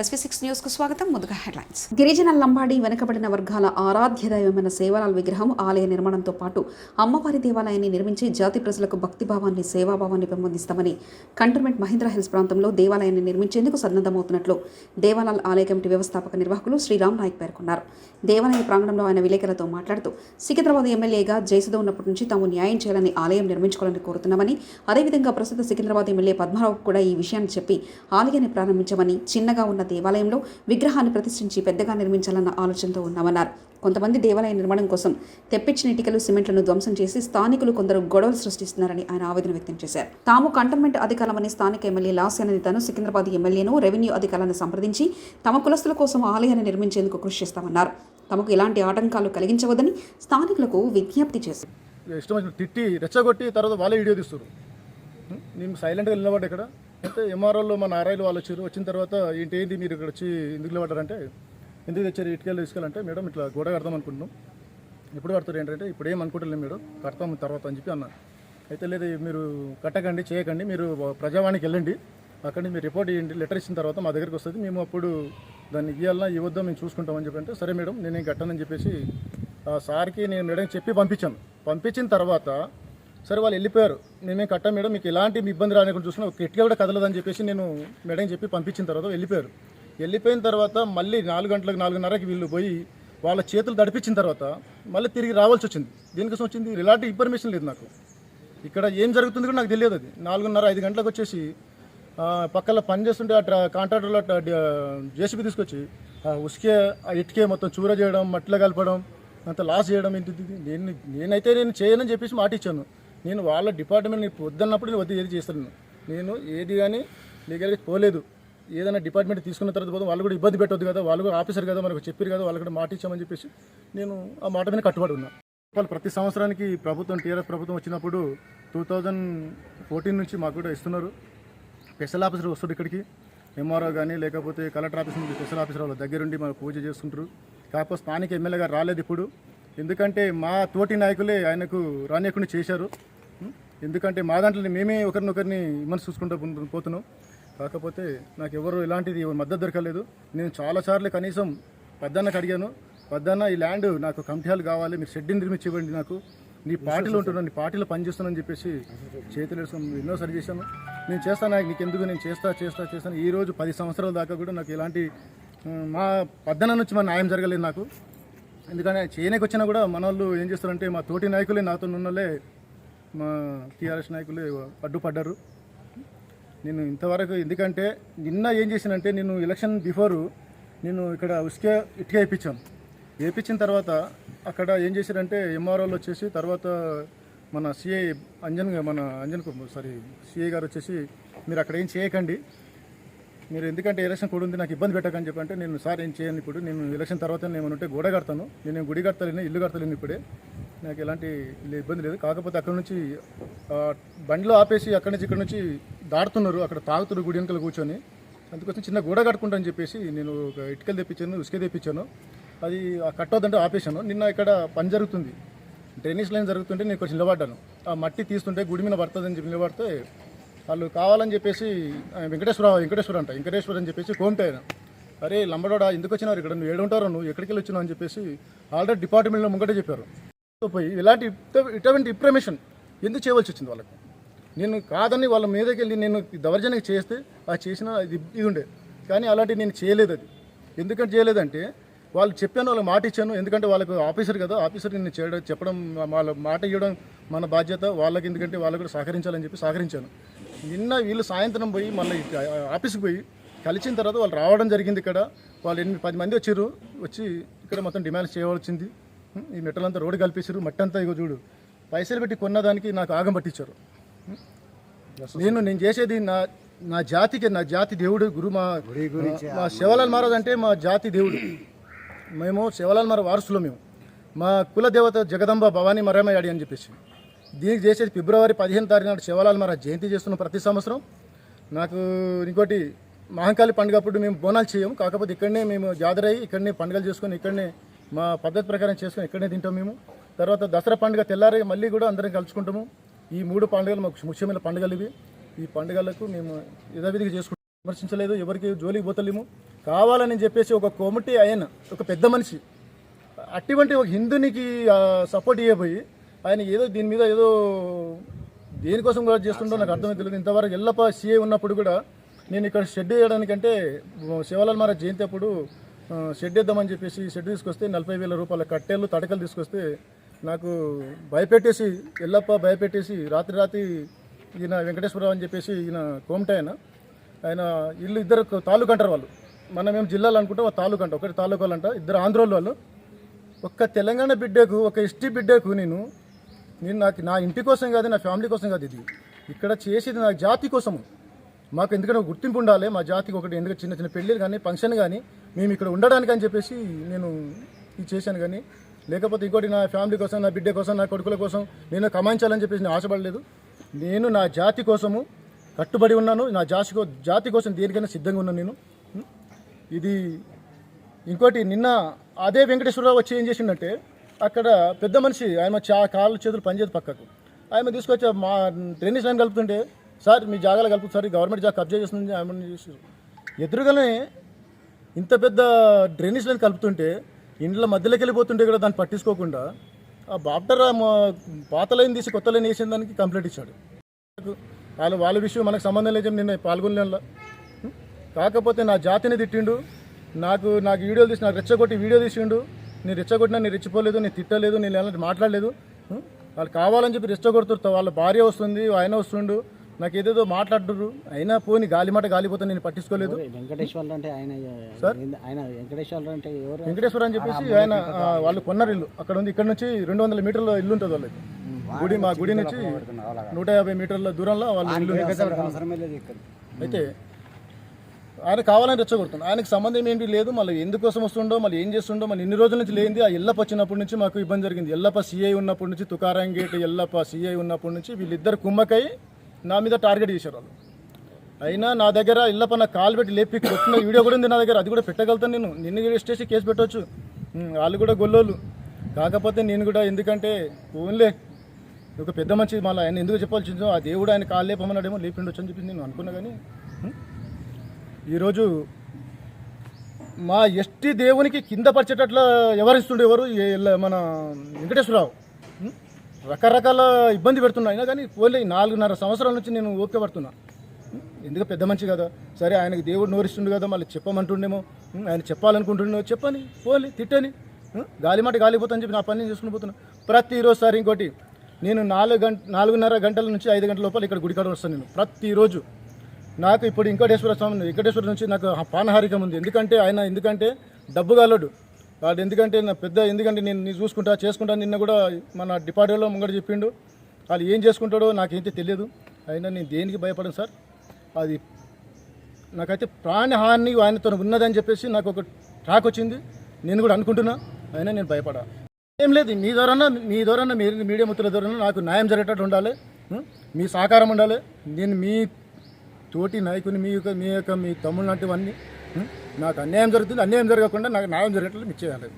SV six న్యూస్కు స్వాగతం. ముందుగా హెడ్లైన్స్. గిరిజన లంబాడి వెనుకబడిన వర్గాల ఆరాధ్య దైవమైన సేవలాల్ విగ్రహం ఆలయ నిర్మాణంతో పాటు అమ్మవారి దేవాలయాన్ని నిర్మించి జాతి ప్రజలకు భక్తిభావాన్ని సేవాభావాన్ని పెంపొందిస్తామని కంటోన్మెంట్ మహీంద్ర హిల్స్ ప్రాంతంలో దేవాలయాన్ని నిర్మించేందుకు సన్నద్ధమవుతున్నట్లు దేవాలయాల ఆలయ కమిటీ వ్యవస్థాపక నిర్వాహకులు శ్రీరామ్ నాయక్ పేర్కొన్నారు. దేవాలయ ప్రాంగణంలో ఆయన విలేకరులతో మాట్లాడుతూ సికింద్రాబాద్ ఎమ్మెల్యేగా జయసుధ ఉన్నప్పటి నుంచి తాము న్యాయం చేయాలని ఆలయం నిర్మించుకోవాలని కోరుతున్నామని అదేవిధంగా ప్రస్తుత సికింద్రాబాద్ ఎమ్మెల్యే పద్మారావు కూడా ఈ విషయాన్ని చెప్పి ఆలయాన్ని ప్రారంభించమని చిన్నగా ఉన్న దేవాలయంలో విగ్రహాన్ని ప్రతిష్ఠించి పెద్దగా నిర్మించాలన్న ఆలోచనతో ఉన్నామన్నారు. కొంతమంది దేవాలయ నిర్మాణం కోసం తెప్పించిన ఇటుకలు సిమెంట్లను ధ్వంసం చేసి స్థానికులు కొందరు గొడవలు సృష్టిస్తున్నారని ఆయన ఆవేదన వ్యక్తం చేశారు. తాము కంటోన్మెంట్ అధికారమని స్థానిక ఎమ్మెల్యే లాస్యానందితను సికింద్రాబాద్ ఎమ్మెల్యేను రెవెన్యూ అధికారులను సంప్రదించి తమ కులస్తుల కోసం ఆలయాన్ని నిర్మించేందుకు కృషి చేస్తామన్నారు. తమకు ఎలాంటి ఆటంకాలు కలిగించవద్దని స్థానికులకు విజ్ఞప్తి చేశారు. ఇష్టం తిట్టి రెచ్చగొట్టి తర్వాత వాళ్ళే వీడియో తీస్తారు. నేను సైలెంట్గా నిలబడ్డా ఇక్కడ. అయితే ఎంఆర్ఓలో మన ఆర్ఐలు వాళ్ళు వచ్చారు. వచ్చిన తర్వాత ఏంటి ఏంటి మీరు ఇక్కడ వచ్చి ఎందుకు పడ్డారంటే ఎందుకు తెచ్చారు ఇటుకెళ్ళి తీసుకెళ్ళంటే మేడం ఇట్లా గోడ కడదాం అనుకుంటున్నాం. ఎప్పుడు కడతారు ఏంటంటే ఇప్పుడు ఏం అనుకుంటలేము మేడం కడతాం తర్వాత అని చెప్పి అన్నారు. అయితే లేదు మీరు కట్టకండి చేయకండి మీరు ప్రజావాణికి వెళ్ళండి. అక్కడి మీరు రిపోర్ట్ ఇవ్వండి లెటర్ ఇచ్చిన తర్వాత మా దగ్గరికి వస్తుంది. మేము అప్పుడు దాన్ని ఇవ్వాలన్నా ఇవ్వద్దాం మేము చూసుకుంటామని చెప్పి అంటే సరే మేడం నేనేం కట్టనని చెప్పేసి ఆ సార్కి నేను మేడం చెప్పి పంపించాను. పంపించిన తర్వాత సరే వాళ్ళు వెళ్ళిపోయారు. మేమే కట్టా మేడం మీకు ఎలాంటి ఇబ్బంది రానికుండా చూసుకున్నా ఒక గట్టిగా కూడా కదలదని చెప్పేసి నేను మేడం చెప్పి పంపించిన తర్వాత వెళ్ళిపోయారు. వెళ్ళిపోయిన తర్వాత మళ్ళీ నాలుగు గంటలకు నాలుగున్నరకి వీళ్ళు పోయి వాళ్ళ చేతులు దడిపించిన తర్వాత మళ్ళీ తిరిగి రావాల్సి వచ్చింది. దేనికోసం వచ్చింది? ఎలాంటి ఇన్ఫర్మేషన్ లేదు నాకు. ఇక్కడ ఏం జరుగుతుంది కూడా నాకు తెలియదు అది. నాలుగున్నర ఐదు గంటలకు వచ్చేసి పక్కన పని చేస్తుంటే ఆ కాంట్రాక్టర్లో జేసీబీ తీసుకొచ్చి ఆ ఉసుకే ఆ ఇటుకే మొత్తం చూర చేయడం మట్టిలో కలపడం అంత లాస్ చేయడం ఏంటిది? నేను నేనైతే నేను చేయనని చెప్పేసి మాట ఇచ్చాను. నేను వాళ్ళ డిపార్ట్మెంట్ వద్దన్నప్పుడు నేను వద్దు ఏది చేస్తాను. నేను ఏది కానీ లీగల్గా పోలేదు. ఏదైనా డిపార్ట్మెంట్ తీసుకున్న తర్వాత పోతే వాళ్ళు కూడా ఇబ్బంది పెట్టొద్దు కదా వాళ్ళు కూడా ఆఫీసర్ కదా మనకు చెప్పారు కదా వాళ్ళు కూడా మాట ఇచ్చామని చెప్పేసి నేను ఆ మాట మీద కట్టుబడి ఉన్నా. వాళ్ళు ప్రతి సంవత్సరానికి ప్రభుత్వం టీఆర్ఎస్ ప్రభుత్వం వచ్చినప్పుడు టూ థౌజండ్ ఫోర్టీన్ నుంచి మాకు కూడా ఇస్తున్నారు. స్పెషల్ ఆఫీసర్ వస్తారు ఇక్కడికి. ఎంఆర్ఓ కానీ లేకపోతే కలెక్టర్ ఆఫీస్ నుంచి స్పెషల్ ఆఫీసర్ వాళ్ళ దగ్గరుండి మాకు పూజ చేసుకుంటారు. కాకపోతే స్థానిక ఎమ్మెల్యే గారు రాలేదు ఇప్పుడు. ఎందుకంటే మా తోటి నాయకులే ఆయనకు రానియకుండా చేశారు. ఎందుకంటే మా దాంట్లో మేమే ఒకరినొకరిని విమర్శ చూసుకుంటూ పోతున్నాం. కాకపోతే నాకు ఎవరు ఎలాంటిది మద్దతు దొరకలేదు. నేను చాలాసార్లు కనీసం పెద్దన్నకు అడిగాను. పెద్దన్న ఈ ల్యాండ్ నాకు కంఠ్యాలు కావాలి మీరు షెడ్ని నిర్మించి ఇవ్వండి నాకు. నీ పార్టీలో ఉంటున్నాను నీ పార్టీలో పనిచేస్తున్నాను చెప్పేసి చేతులు ఎన్నో ఎన్నోసారి చేశాను. నేను చేస్తాను నీకు ఎందుకు నేను చేస్తా చేస్తా చేస్తాను. ఈ రోజు పది సంవత్సరాల దాకా కూడా నాకు ఎలాంటి మా పద్దన నుంచి మా న్యాయం జరగలేదు నాకు. ఎందుకంటే చేయనీకి వచ్చినా కూడా మన వాళ్ళు ఏం చేస్తారంటే మా తోటి నాయకులే నాతో ఉన్నోళ్ళే మా టీఆర్ఎస్ నాయకులు అడ్డుపడ్డారు. నేను ఇంతవరకు ఎందుకంటే నిన్న ఏం చేశానంటే నేను ఎలక్షన్ బిఫోరు నేను ఇక్కడ ఉసుకే ఇటుక వేయించాను. వేయించిన తర్వాత అక్కడ ఏం చేశారంటే ఎంఆర్ఓలు వచ్చేసి తర్వాత మన సిఐ అంజన్ మన అంజన్ కు- సారీ సిఐ గారు వచ్చేసి మీరు అక్కడ ఏం చేయకండి. మీరు ఎందుకంటే ఎలక్షన్ కూడా ఉంది నాకు ఇబ్బంది పెట్టకని చెప్పి అంటే నేను సార్ ఏం చేయను ఇప్పుడు. నేను ఎలక్షన్ తర్వాత నేను ఉంటే గోడ కడతాను. నేను గుడి కడతలేను ఇల్లు కడతలేను ఇప్పుడే. నాకు ఎలాంటి ఇబ్బంది లేదు. కాకపోతే అక్కడ నుంచి బండిలో ఆపేసి అక్కడి నుంచి ఇక్కడ నుంచి దాడుతున్నారు అక్కడ తాగుతున్నారు గుడి వెనకాల కూర్చొని. అందుకోసం చిన్న గోడ కట్టుకుంటా అని చెప్పేసి నేను ఒక ఇటుకలు తెప్పించాను ఉసుక తెప్పించాను. అది కట్టవద్దంటే కట్టొద్దంటే ఆపేశాను. నిన్న ఇక్కడ పని జరుగుతుంది. డ్రైనేజ్ లైన్ జరుగుతుంటే నేను కొంచెం నిలబడ్డాను. ఆ మట్టి తీస్తుంటే గుడి మీద పడుతుందని చెప్పి నిలబడితే వాళ్ళు కావాలని చెప్పేసి వెంకటేశ్వర వెంకటేశ్వర అంట వెంకటేశ్వర అని చెప్పేసి కోమితే అరే లంబడోడా ఎందుకు వచ్చినారు ఇక్కడ నువ్వు ఏడుంటారు నువ్వు ఎక్కడికి వెళ్ళి వచ్చినావు? అని చెప్పేసి ఆల్రెడీ డిపార్ట్మెంట్లో ముంగటే చెప్పారు. పోయి ఇలాంటి ఇటువంటి ఇన్ఫర్మేషన్ ఎందుకు చేయవలసి వచ్చింది వాళ్ళకి? నేను కాదని వాళ్ళ మీదకి వెళ్ళి నేను దౌర్జన్యం చేస్తే ఆ చేసిన ఇది ఇది ఉండే. కానీ అలాంటి నేను చేయలేదు అది. ఎందుకంటే చేయలేదంటే వాళ్ళు చెప్పాను వాళ్ళకి మాట ఇచ్చాను. ఎందుకంటే వాళ్ళకు ఆఫీసర్ కదా ఆఫీసర్ నేను చేయడం చెప్పడం వాళ్ళ మాట ఇవ్వడం మన బాధ్యత. వాళ్ళకి ఎందుకంటే వాళ్ళకి కూడా సహకరించాలని చెప్పి సహకరించాను. నిన్న వీళ్ళు సాయంత్రం పోయి మళ్ళీ ఆఫీస్కి పోయి కలిసిన తర్వాత వాళ్ళు రావడం జరిగింది ఇక్కడ. వాళ్ళు ఎనిమిది పది మంది వచ్చారు. వచ్చి ఇక్కడ మొత్తం డిమాండ్స్ చేయవలసింది. ఈ మెట్టలంతా రోడ్డు కల్పించారు మట్టి అంతా ఇగో చూడు. పైసలు పెట్టి కొన్నదానికి నాకు ఆగం పట్టించారు. నేను నేను చేసేది నా నా జాతికి నా జాతి దేవుడు గురు మా మా శివలాల్ మహారాజ్ అంటే మా జాతి దేవుడు. మేము శివలాల్ మహారాజ్ వారసులు మేము. మా కుల దేవత జగదంబ భవానీ మరమయాడి అని చెప్పేసి. దీనికి చేసేది ఫిబ్రవరి పదిహేను తారీఖు నాడు శివలాల్ మహారాజ్ జయంతి చేస్తున్నాం ప్రతి సంవత్సరం. నాకు ఇంకోటి మహంకాళి పండుగ అప్పుడు మేము బోనాలు చేయము కాకపోతే ఇక్కడనే మేము గ్యాదర్ అయ్యి ఇక్కడనే పండుగలు చేసుకొని ఇక్కడనే మా పద్ధతి ప్రకారం చేసుకొని ఇక్కడనే తింటాం మేము. తర్వాత దసరా పండుగ తెల్లారి మళ్ళీ కూడా అందరం కలుసుకుంటాము. ఈ మూడు పండుగలు మాకు ముఖ్యమైన పండుగలు ఇవి. ఈ పండుగలకు మేము యథావిధిగా చేసుకుంటాం. విమర్శించలేదు. ఎవరికి జోలికి పోతలేము. కావాలని చెప్పేసి ఒక కోమటి ఆయన ఒక పెద్ద మనిషి అటువంటి ఒక హిందునికి సపోర్ట్ ఇవ్వబోయి ఆయన ఏదో దీని మీద ఏదో దేనికోసం కూడా చేస్తుండో నాకు అర్థమే తెలియదు. ఇంతవరకు ఎల్లప్ప సీఏ ఉన్నప్పుడు కూడా నేను ఇక్కడ షెడ్ వేయడానికంటే శివలాల్ మహారాజ్ జయంతి అప్పుడు షెడ్ వేద్దామని చెప్పేసి షెడ్ తీసుకొస్తే నలభై వేల రూపాయల కట్టెలు తడకలు తీసుకొస్తే నాకు భయపెట్టేసి ఎల్లప్ప భయపెట్టేసి రాత్రి రాత్రి ఈయన వెంకటేశ్వరరావు అని చెప్పేసి ఈయన కోమట ఆయన. ఆయన ఇల్లు ఇద్దరు తాలూకు అంటారు వాళ్ళు. మనం ఏం జిల్లాలు అనుకుంటే ఒక తాలూకు అంట ఒకటి తాలూకాలు అంట ఇద్దరు ఆంధ్రోళ్ళు వాళ్ళు. ఒక్క తెలంగాణ బిడ్డకు ఒక ఎస్టీ బిడ్డకు నేను నేను నాకు నా ఇంటి కోసం కాదు నా ఫ్యామిలీ కోసం కాదు ఇది. ఇక్కడ చేసేది నా జాతి కోసము. మాకు ఎందుకంటే గుర్తింపు ఉండాలి మా జాతికి ఒకటి ఎందుకంటే చిన్న చిన్న పెళ్ళిళ్ళు కానీ ఫంక్షన్ కానీ మేము ఇక్కడ ఉండడానికి అని చెప్పేసి నేను ఇది చేశాను కానీ లేకపోతే ఇంకోటి నా ఫ్యామిలీ కోసం నా బిడ్డ కోసం నా కొడుకుల కోసం నేను కమాయించాలని చెప్పేసి నేను ఆశపడలేదు. నేను నా జాతి కోసము కట్టుబడి ఉన్నాను. నా జాతి జాతి కోసం దేనికైనా సిద్ధంగా ఉన్నాను నేను. ఇది ఇంకోటి నిన్న అదే వెంకటేశ్వరరావు వచ్చి ఏం చేసిండంటే అక్కడ పెద్ద మనిషి ఆయన చా కాళ్ళు చేతులు పనిచేది పక్కకు. ఆయన తీసుకొచ్చి మా డ్రైనేజ్ లైన్ కలుపుతుంటే సార్ మీ జాగాలో కలుపుతారు గవర్నమెంట్ జాగా కబ్జా చేస్తుంది ఆయన ఎదురుగానే ఇంత పెద్ద డ్రైనేజ్ లైన్ కలుపుతుంటే ఇండ్ల మధ్యలోకి వెళ్ళిపోతుంటే కూడా దాన్ని పట్టించుకోకుండా ఆ బాప్టర్ పాత లైన్ తీసి కొత్త లైన్ వేసిన దానికి కంప్లైంట్ ఇచ్చాడు. వాళ్ళ వాళ్ళ విషయం మనకు సంబంధం లేదు నిన్న పాల్గొనలేనులా. కాకపోతే నా జాతిని తిట్టిండు. నాకు నాకు వీడియోలు తీసి నాకు రెచ్చగొట్టి వీడియో తీసిండు. నేను రెచ్చగొట్టినా నేను రెచ్చిపోలేదు నేను తిట్టలేదు నేను ఎలాంటి మాట్లాడలేదు. వాళ్ళు కావాలని చెప్పి రెచ్చగొడుతురు వాళ్ళ భార్య వస్తుంది ఆయన వస్తుండు. నాకు ఏదేదో మాట్లాడుతుర్రు. అయినా పోని గాలిమాట గాలిపోతే నేను పట్టించుకోలేదు. వెంకటేశ్వర్లు అంటే ఆయన ఏంది- ఆయన వెంకటేశ్వర్లు అంటే ఎవరు? వెంకటేశ్వర అని చెప్పేసి ఆయన వాళ్ళు కొన్నారు ఇల్లు. అక్కడ ఉంది ఇక్కడ నుంచి రెండు వందల మీటర్ల ఇల్లు ఉంటుంది వాళ్ళకి గుడి మా గుడి నుంచి నూట యాభై మీటర్ల దూరంలో వాళ్ళ ఇల్లు అయితే ఆయన కావాలని రెచ్చగొడుతుంది ఆయనకు సంబంధం ఏంటి లేదు మళ్ళీ ఎందుకోసం వస్తుండో మళ్ళీ ఏం చేస్తుండో మళ్ళీ ఇన్ని రోజుల నుంచి లేనిది ఆ ఎల్లప్ప వచ్చినప్పటి నుంచి మాకు ఇబ్బంది జరిగింది. ఎల్లప్ప సీఐ ఉన్నప్పటి నుంచి తుకారాం గేట్ ఎల్లప్ప సీఐ ఉన్నప్పటి నుంచి వీళ్ళిద్దరు కుమ్మకై నా మీద టార్గెట్ చేశారు వాళ్ళు. అయినా నా దగ్గర ఇళ్ళ పైన కాలు పెట్టి లేపి కొట్టిన వీడియో కూడా ఉంది నా దగ్గర. అది కూడా పెట్టగలుగుతాను నేను. నిన్ను అరెస్ట్ కేసు పెట్టవచ్చు. వాళ్ళు కూడా గొల్లోళ్ళు. కాకపోతే నేను కూడా ఎందుకంటే ఓన్లే ఒక పెద్ద మంచి మళ్ళీ ఆయన ఎందుకు చెప్పాల్సిందో ఆ దేవుడు ఆయన కాలు లేపమన్నాడేమో లేపిండొచ్చు అని చెప్పి నేను అనుకున్నా కానీ ఈరోజు మా ఎస్టీ దేవునికి కింద పరిచేటట్లా ఎవరిస్తుండే ఎవరు? ఈ మన వెంకటేశ్వరరావు. రకరకాల ఇబ్బంది పెడుతున్నా. అయినా కానీ పోలే నాలుగున్నర సంవత్సరాల నుంచి నేను ఓపిక పడుతున్నా. ఎందుకు పెద్ద మంచి కదా? సరే ఆయనకి దేవుడు నోరిస్తుండు కదా మళ్ళీ చెప్పమంటుండేమో. ఆయన చెప్పాలనుకుంటుండేమో చెప్పని పోలే తిట్టని. గాలిమాట గాలిపోతా అని చెప్పి నా పని చేసుకుని పోతున్నా. ప్రతిరోజు సార్ ఇంకోటి నేను నాలుగు గంట నాలుగున్నర గంటల నుంచి ఐదు గంటల లోపల ఇక్కడ గుడికాడ వస్తాను నేను. ప్రతిరోజు. నాకు ఇప్పుడు వెంకటేశ్వర స్వామి వెంకటేశ్వర నుంచి నాకు పానహారికం ఉంది. ఎందుకంటే ఆయన ఎందుకంటే డబ్బు గలడు. వాడు ఎందుకంటే నా పెద్ద ఎందుకంటే నేను నీ చూసుకుంటా చేసుకుంటా నిన్న కూడా మన డిపార్ట్మెంట్లో ముంగడ చెప్పిండు. వాళ్ళు ఏం చేసుకుంటాడో నాకైతే తెలియదు. అయినా నేను దేనికి భయపడను సార్? అది నాకైతే ప్రాణహాని ఆయనతో ఉన్నదని చెప్పేసి నాకు ఒక ట్రాక్ వచ్చింది. నేను కూడా అనుకుంటున్నా. అయినా నేను భయపడా. ఏం లేదు మీ ద్వారా మీ ద్వారా మీరు మీడియా మిత్రుల ద్వారా నాకు న్యాయం జరిగేటట్టు ఉండాలి. మీ సహకారం ఉండాలి. నేను మీ తోటి నాయకుని మీ యొక్క మీ యొక్క మీ తమ్ముడు లాంటివన్నీ నాకు అన్యాయం జరుగుతుంది అన్యాయం జరగకుండా నాకు న్యాయం జరిగేటట్లు మీరు చేయాలి.